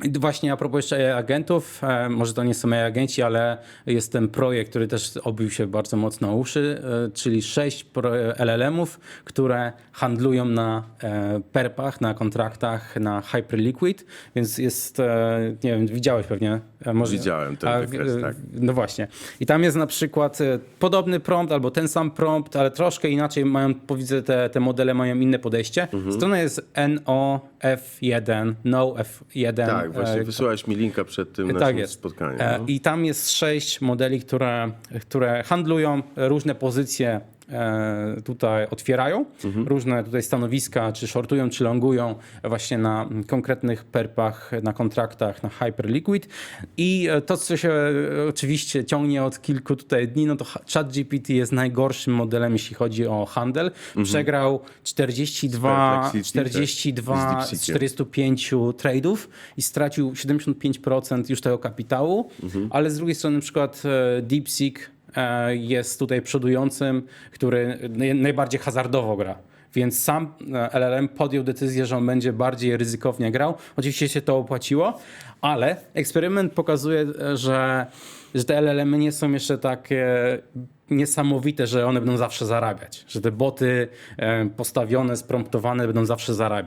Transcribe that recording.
Właśnie a propos jeszcze agentów, e, może to nie są agenci, ale jest ten projekt, który też obił się bardzo mocno uszy, e, czyli sześć LLM-ów, które handlują na e, perpach, na kontraktach, na Hyperliquid, więc jest, nie wiem, widziałeś pewnie. E, Może, Widziałem ten wykres, e, tak. No właśnie. I tam jest na przykład e, podobny prompt albo ten sam prompt, ale troszkę inaczej mają, powiedzę, te, te modele mają inne podejście. Mhm. Strona jest NOF1, NoF1. Tak, właśnie e, wysyłałeś mi linka przed tym naszym tak jest. spotkaniem. E, No. I tam jest sześć modeli, które, które handlują, różne pozycje e, tutaj otwierają, Mhm. różne tutaj stanowiska, czy shortują, czy longują właśnie na konkretnych perpach, na kontraktach, na Hyperliquid. I e, to, co się e, oczywiście ciągnie od kilku tutaj dni, no to ChatGPT jest najgorszym modelem, jeśli chodzi o handel. Przegrał 42, Perplexity, tak? 42 Z z DeepSeekiem. 45 tradeów i stracił 75% już tego kapitału, ale z drugiej strony na przykład e, DeepSeek e, jest tutaj przodującym, który naj- najbardziej hazardowo gra. Więc sam e, LLM podjął decyzję, że on będzie bardziej ryzykownie grał. Oczywiście się to opłaciło, ale eksperyment pokazuje, e, że, że te LLM nie są jeszcze takie niesamowite, że one będą zawsze zarabiać. Że te boty e, postawione, spromptowane będą zawsze zarabiać.